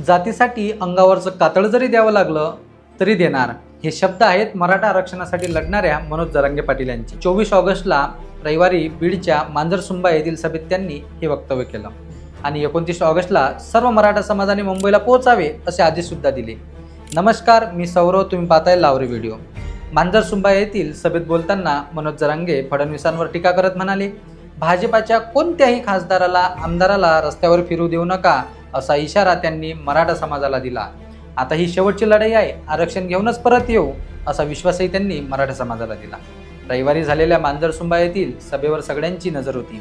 जातीसाठी अंगावरचं कातळ जरी द्यावं लागलं तरी देणार. हे शब्द आहेत मराठा आरक्षणासाठी लढणाऱ्या मनोज जरांगे पाटील यांचे. चोवीस ऑगस्टला रविवारी बीडच्या मांजरसुंबा येथील सभेत त्यांनी हे वक्तव्य केलं. आणि एकोणतीस ऑगस्टला सर्व मराठा समाजाने मुंबईला पोहोचावे असे आदेशसुद्धा दिले. नमस्कार मी सौरव तुम्ही पाहताय लावरे व्हिडिओ. मांजरसुंबा येथील सभेत बोलताना मनोज जरांगे फडणवीसांवर टीका करत म्हणाले भाजपाच्या कोणत्याही खासदाराला आमदाराला रस्त्यावर फिरू देऊ नका असा इशारा त्यांनी मराठा समाजाला दिला. आता ही शेवटची लढाई आहे आरक्षण घेऊनच परत येऊ असा विश्वासही त्यांनी मराठा समाजाला दिला. रविवारी झालेल्या मांजरसुंबा येथील सभेवर सगळ्यांची नजर होती.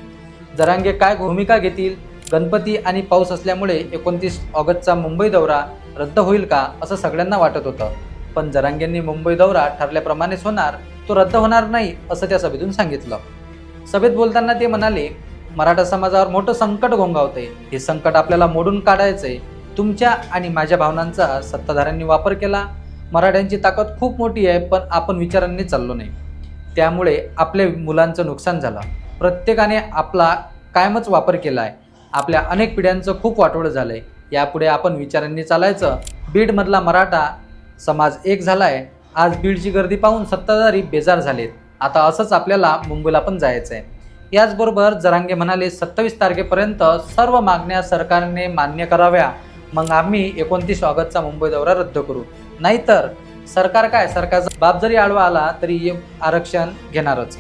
जरांगे काय भूमिका घेतील गणपती आणि पाऊस असल्यामुळे एकोणतीस ऑगस्टचा मुंबई दौरा रद्द होईल का असं सगळ्यांना वाटत होतं. पण जरांगेंनी मुंबई दौरा ठरल्याप्रमाणेच होणार तो रद्द होणार नाही असं त्या सभेतून सांगितलं. सभेत बोलताना ते म्हणाले मराठा समाजावर मोठं संकट घोंगावतंय हे संकट आपल्याला मोडून काढायचंय. तुमच्या आणि माझ्या भावनांचा सत्ताधाऱ्यांनी वापर केला. मराठ्यांची ताकद खूप मोठी आहे पण आपण विचारांनी चाललो नाही. त्यामुळे आपल्या मुलांचं नुकसान झालं. प्रत्येकाने आपला कायमच वापर केला आहे आपल्या अनेक पिढ्यांचं खूप वाटोळं झालंय. यापुढे आपण विचारांनी चालायचं. बीडमधला मराठा समाज एक झालाय. आज बीडची गर्दी पाहून सत्ताधारी बेजार झालेत. आता असंच आपल्याला मुंबईला पण जायचं आहे याचबरोबर जरांगे म्हणाले सत्तावीस तारखेपर्यंत सर्व मागण्या सरकारने मान्य कराव्या. मग आम्ही एकोणतीस ऑगस्टचा मुंबई दौरा रद्द करू. नाहीतर सरकार काय? सरकारचा बाप जरी आडवा आला तरी हे आरक्षण घेणारच.